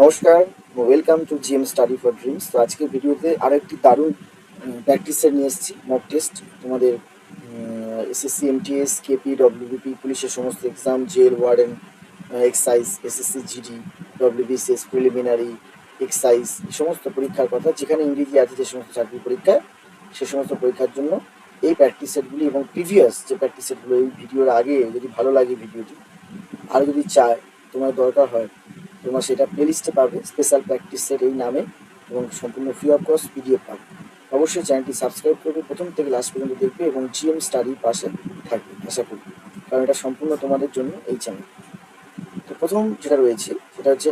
নমস্কার welcome to GM study for dreams তো আজকের ভিডিওতে আরও একটি দারুণ প্র্যাকটিসের নিয়ে এসেছি মক টেস্ট তোমাদের এসএসসি এমটিএস কেপি ডব্লিউবিপি পুলিশের সমস্ত exam jail warden excise SSC GD WBCS preliminary excise এই সমস্ত পরীক্ষার কথা, যেখানে ইংরেজি আছে যে সমস্ত চাকরি পরীক্ষা, সে সমস্ত পরীক্ষার জন্য এই প্র্যাকটিস সেটগুলি এবং প্রিভিয়াস যে প্র্যাকটিস সেটগুলো এই ভিডিওর আগে যদি ভালো লাগে ভিডিওটি, আর যদি চায়, তোমার দরকার হয় তোমরা সেটা প্লেলিস্টে পাবে স্পেশাল প্র্যাকটিস সেট এই নামে এবং সম্পূর্ণ ফ্রি অফ কস্ট পিডিএফ পাবে। অবশ্যই চ্যানেলটি সাবস্ক্রাইব করবে, প্রথম থেকে লাস্ট পর্যন্ত দেখবে এবং জিএম স্টাডির পাশে থাকবে, আশা করি। কারণ এটা সম্পূর্ণ তোমাদের জন্য এই চ্যানেল তো প্রথম যেটা রয়েছে, সেটা হচ্ছে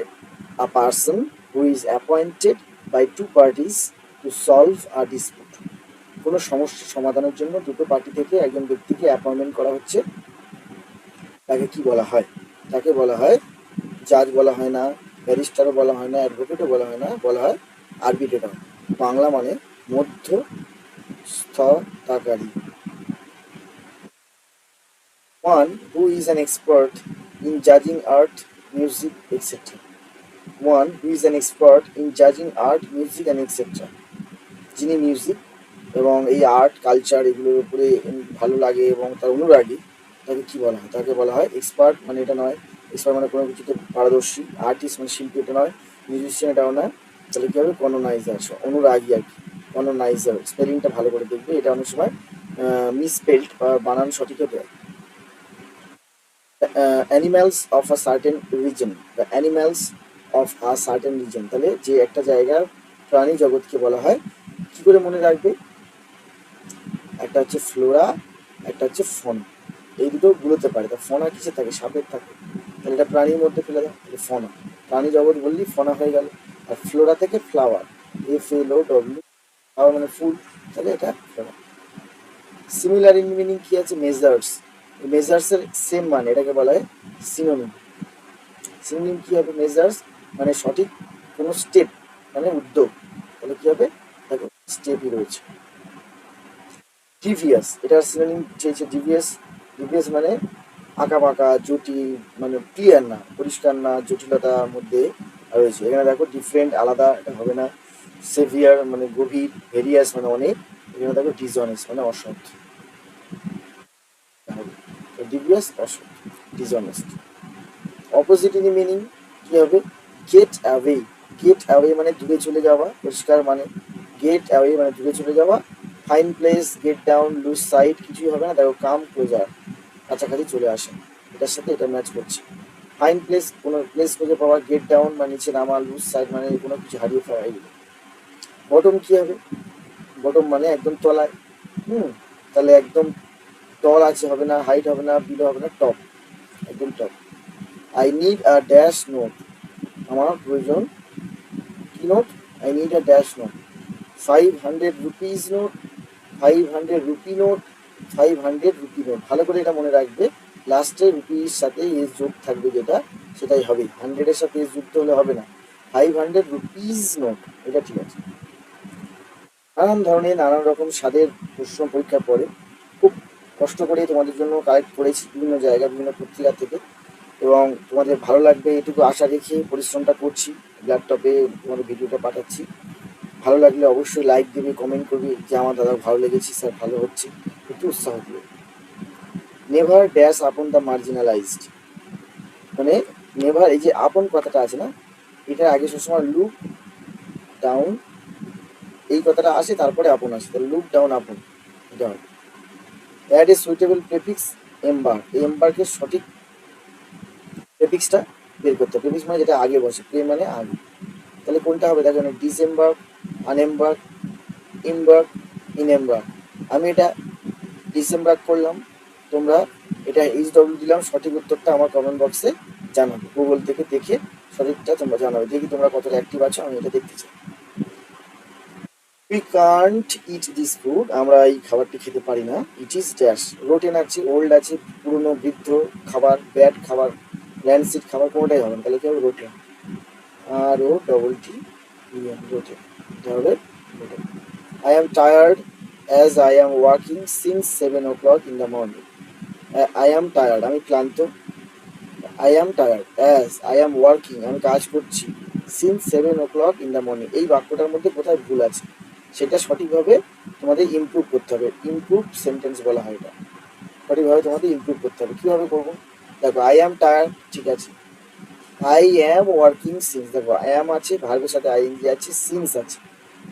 a person who is appointed by two parties to solve a dispute কোনো সমস্যা সমাধানের জন্য দুটো পার্টি থেকে একজন ব্যক্তিকে অ্যাপয়েন্টমেন্ট করা হচ্ছে। তাকে কি বলা হয়? তাকে বলা হয় জাজ বলা হয় না ব্যারিস্টারও বলা হয় না অ্যাডভোকেটও বলা হয় না, বলা হয় আরবিট্রেটর বাংলা মানে মধ্য স্থতাকারী one who is an expert in জাজিং art music etcetera one who is an expert in জাজিং art music and etcetera যিনি মিউজিক এবং এই আর্ট কালচার এগুলোর উপরে ভালো লাগে এবং তার অনুরাগী, তাকে কি বলা হয়? তাকে বলা হয় এক্সপার্ট মানে এটা নয় এক্সপার্ট মানে কোনো কিছুতে পারদর্শী আর্টিস্ট মানে শিল্পী এটা নয় মিউজিশিয়ান এটাও নয়। তাহলে কী হবে? কনোনাইজার অনুরাগী আর কি। কনোনাইজার স্পেলিংটা ভালো করে দেখবে। এটা অনেক সময় মিসপেল্ড বা বানান সঠিক হতে animals of a certain reason the animals of a certain reason তাহলে যে একটা জায়গার প্রাণী জগৎকে বলা হয়, কি করে মনে রাখবে? একটা হচ্ছে ফ্লোরা একটা হচ্ছে ফোন এই দুটো গুলোতে পারে। তা ফোনা কিসে থাকে? সাপের থাকে। তাহলে এটা প্রাণীর মধ্যে ফেলে দাও, এটা ফোনা। প্রাণী জগৎ বললি ফোনা হয়ে গেল। আর ফ্লোরা থেকে flower F L O W flower মানে ফুল, তাহলে এটা ফ্লোরা। সিমিলার ইন মিনিং কি আছে? মেজার্স মেজার্স এর সেম মানে এটাকে বলা হয় সিনোনিম সিনোনিম কি হবে? মেজার্স মানে সঠিক কোনো স্টেপ মানে উদ্যোগ। তাহলে কি হবে? দেখো স্টেপই রয়েছে। ডিভিয়াস এটার সিনোনিম চেয়েছে ডিভিয়াস ডিভিয়াস মানে আঁকা বাঁকা জটিল মানে ক্লিয়ার না, পরিষ্কার না, জটিলতার মধ্যে রয়েছে। এখানে দেখো ডিফারেন্ট আলাদা, এটা হবে না। সেভিয়ার মানে গভীর ভেরিয়াস মানে অনেক। এখানে দেখো ডিজনেস মানে অসৎ। ডিভিয়াস অসৎ ডিজনেস্ট অপোজিট ইন মিনিং কি হবে? গেট অ্যাওয়ে গেট অ্যাওয়ে মানে দূরে চলে যাওয়া, পরিষ্কার মানে গেট অ্যাওয়ে মানে দূরে চলে যাওয়া। Fine place get down lose side কিছুই হবে না। দেখো কাম ক্লোজার কাছাকাছি চলে আসে। এটার সাথে এটা ম্যাচ করছে। ফাইন প্লেস কোনো প্লেস খুঁজে পাওয়া গেট ডাউন মানে নিচে নামা লুজ সাইড মানে কোনো কিছু হারিয়ে ফেলা এগুলো বটম কী হবে? বটম মানে একদম তলায়। হুম, তাহলে একদম টল আছে, হবে না হাইট হবে না বিলো হবে না টপ একদম top I need a dash note আমার প্রয়োজন কি note I need a dash note five hundred rupees note five hundred rupee note five hundred rupee note ভালো করে এটা মনে রাখবে লাস্টে রুপির সাথে এস যোগ থাকবে যেটা, সেটাই হবে। হান্ড্রেডের সাথে এস যুক্ত হলে হবে না। ফাইভ হান্ড্রেড রুপিস নোট, এটা ঠিক আছে। নানান ধরনের নানান রকম স্বাদের প্রশ্ন পরীক্ষা পরে খুব কষ্ট করে তোমাদের জন্য কালেক্ট করেছি বিভিন্ন জায়গা, বিভিন্ন পত্রিকা থেকে। এবং তোমাদের ভালো লাগবে, এটুকু আশা রেখে পরিশ্রমটা করছি ল্যাপটপে তোমাদের ভিডিওটা পাঠাচ্ছি। ভালো লাগলে অবশ্যই লাইক দেবে কমেন্ট করবে যে, আমার দাদা ভালো লেগেছে স্যার ভালো হচ্ছে। একটু উৎসাহ দিবে never dash upon the marginalized মানে নেভার এই যে আপন কথাটা আছে না, এটা আগে সবসময় লুক ডাউন এই কথাটা আসে, তারপরে আপন আসে। তাহলে লুক ডাউন আপন হবে add a suitable prefix ember এই এম্বারকে সঠিক প্রেফিক্সটা বের করতে হবে। প্রেফিক্স মানে যেটা আগে বসে প্রে মানে আগে। তাহলে কোনটা হবে? দেখো ডিসেম্বর আনএম্বার ইমবার ইনএম্বার আমি এটা ডিসেম্বর করলাম। তোমরা এটা এইচ ডব্লিউ দিলাম, সঠিক উত্তরটা আমার কমেন্ট বক্সে জানাবে। গুগল থেকে দেখে সঠিকটা তোমরা জানাবে। দেখি তোমরা কতটা অ্যাক্টিভ আছো, আমি এটা দেখতে চাই। We can't eat this food আমরা এই খাবারটি খেতে পারি না। ইট ইজ ড্যাশ রোটেন আছে ওল্ড আছে, পুরনো, বৃদ্ধ খাবার ব্যাড খাবার ল্যান্ডসিড খাবার, কোনোটাই হবে না। তাহলে কি হবে? রোটেন আর ও ডবল টি রোটেন হবে rotten I am tired as I am working since seven o'clock in the morning I am tired আমি ক্লান্ত। I am tired as I am working আমি কাজ করছি since seven o'clock in the morning এই বাক্যটার মধ্যে কোথায় ভুল আছে? সেটা সঠিকভাবে তোমাদের ইমপ্রুভ করতে হবে। ইমপ্রুভ সেন্টেন্স বলা হয় এটা। সঠিকভাবে তোমাদের ইমপ্রুভ করতে হবে। কীভাবে করব? দেখো আই অ্যাম টায়ার্ড ঠিক আছে। আই অ্যাম ওয়ার্কিং সিন্স দেখো আই অ্যাম আছে, ভার্বের সাথে আইএনজি আছে সিন্স আছে।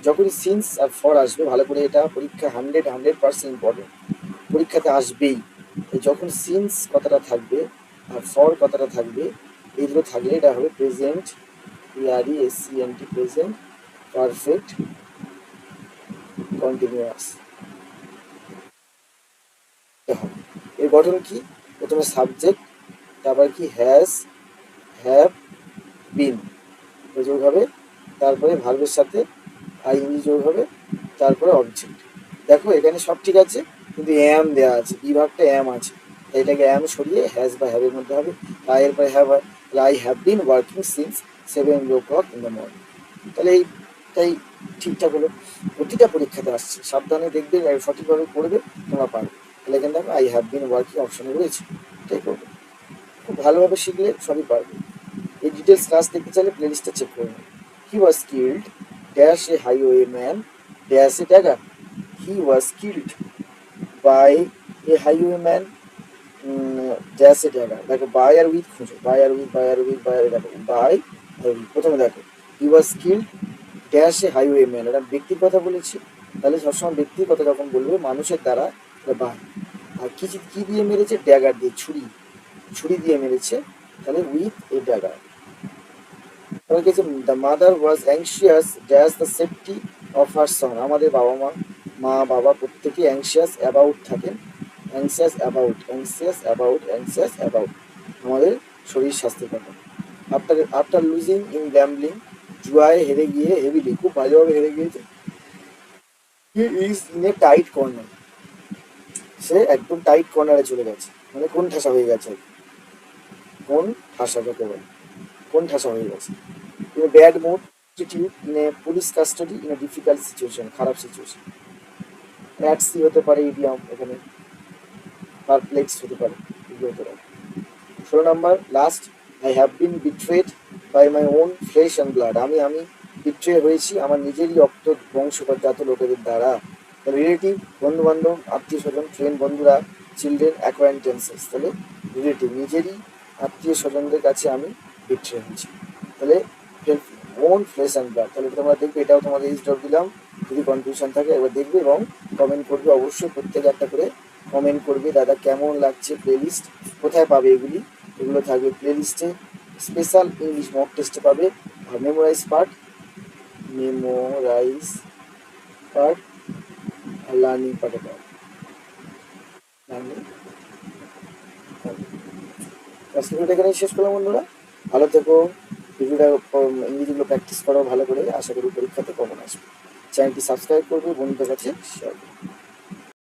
যখনই সিন্স আর ফর আসবে, ভালো করে এটা পরীক্ষা হান্ড্রেড হান্ড্রেড পার্সেন্ট ইম্পর্টেন্ট পরীক্ষাতে আসবেই। যখন সিন্স কথাটা থাকবে আর ফর কথাটা থাকবে, এইগুলো থাকলে এটা হবে present P R E S C N T present perfect continuous এর গঠন কি? প্রথমে সাবজেক্ট তারপর কি? হ্যাজ হ্যাভ বিন যোগ হবে তারপরে ভার্বের সাথে আইএনজি যোগ হবে, তারপরে অবজেক্ট দেখো, এখানে সব ঠিক আছে, কিন্তু অ্যাম দেওয়া আছে বিভাগটা অ্যাম আছে। এটাকে অ্যাম সরিয়ে হ্যাজ বা হ্যাভের মধ্যে হবে। আই এর এরপরে হ্যাভ হয়। I have been working since seven o'clock in the morning তাহলে এইটাই ঠিকঠাক হলো। প্রতিটা পরীক্ষাতে আসছে। সাবধানে দেখবে সঠিকভাবে করবে তোমরা পারবে। তাহলে এখানে দেখো আই হ্যাভ বিন ওয়ার্কিং অপশনে রয়েছে। এটাই করবে। খুব ভালোভাবে শিখলে সবই পারবে। এই ডিটেলস ক্লাস দেখতে চাইলে প্লেলিস্টটা চেক করে নেবে he was killed dash a highwayman dash a dagger he was killed by a highwayman dash a dagger দেখো বাই আর উইথ খুঁজো বাই আর উইথ বাই আর উইথ বাই আর দেখো বাই আর উইথ প্রথমে দেখো he was killed dash a highwayman এটা ব্যক্তির কথা বলেছি, তাহলে সবসময় ব্যক্তির কথা যখন বলবে, মানুষের দ্বারা বাই আর কি কি দিয়ে মেরেছে? ড্যাগার দিয়ে, ছুরি ছুরি দিয়ে মেরেছে, তাহলে with a dagger the mother was anxious dash the safety of her son আমাদের বাবা মা মা, বাবা প্রত্যেকে অ্যাংশিয়াস অ্যাবাউট থাকেন। Anxious about anxious about anxious about আমাদের শরীর স্বাস্থ্যের কথা। After after losing in gambling জুয়ায় হেরে গিয়ে হেভিলি খুব ভালোভাবে হেরে গিয়েছে। He is in a tight corner সে একদম টাইট কর্নারে চলে গেছে। মানে কোন ঠাসা হয়ে গেছে? কোন ঠাসা যাকে বলে। কোন ঠাসা হয়ে গেছে in a bad mood attitude in a police custody, in a difficult situation, খারাপ সিচুয়েশন। অ্যাট সি হতে পারে ইডিয়াম এখানে। পারপ্লেক্স হতে পারে ষোলো number last I have been betrayed by my own flesh and blood আমি আমি বিট্রে হয়েছি, আমার নিজেরই রক্ত বংশগতজাত লোকেদের দ্বারা। রিলেটিভ বন্ধু বান্ধব আত্মীয় স্বজন ফ্রেন্ড বন্ধুরা চিলড্রেন অ্যাকোয়ান্টেন্সেস তাহলে রিলেটিভ নিজেরই আত্মীয় স্বজনদের কাছে আমি বিট্রে হয়েছি তাহলে ওন ফ্লেশ অ্যান্ড ব্লাড তাহলে তোমরা দেখবে, এটাও তোমাদের ডট দিলাম। যদি কনফিউশন থাকে এবার দেখবে এবং কমেন্ট করবে অবশ্যই, প্রত্যেকে একটা করে কমেন্ট করবে, দাদা কেমন লাগছে প্লেলিস্ট কোথায় পাবে এগুলি? এগুলো থাকবে প্লেলিস্টে স্পেশাল ইংলিশ মক টেস্টে পাবে। আর মেমোরাইজ পার্ট মেমোরাইজ পার্ট আর লার্নিং পার্টে পাবে। লার্নিং ভিডিওটা এখানেই শেষ করলাম বন্ধুরা। ভালো থেকো, ভিডিওটা ইংরেজিগুলো প্র্যাকটিস করো ভালো করে, আশা করি পরীক্ষাতে কমন আসবে। চ্যানেলটি সাবস্ক্রাইব করবে, বন্ধুদের কাছে শেয়ার করবে।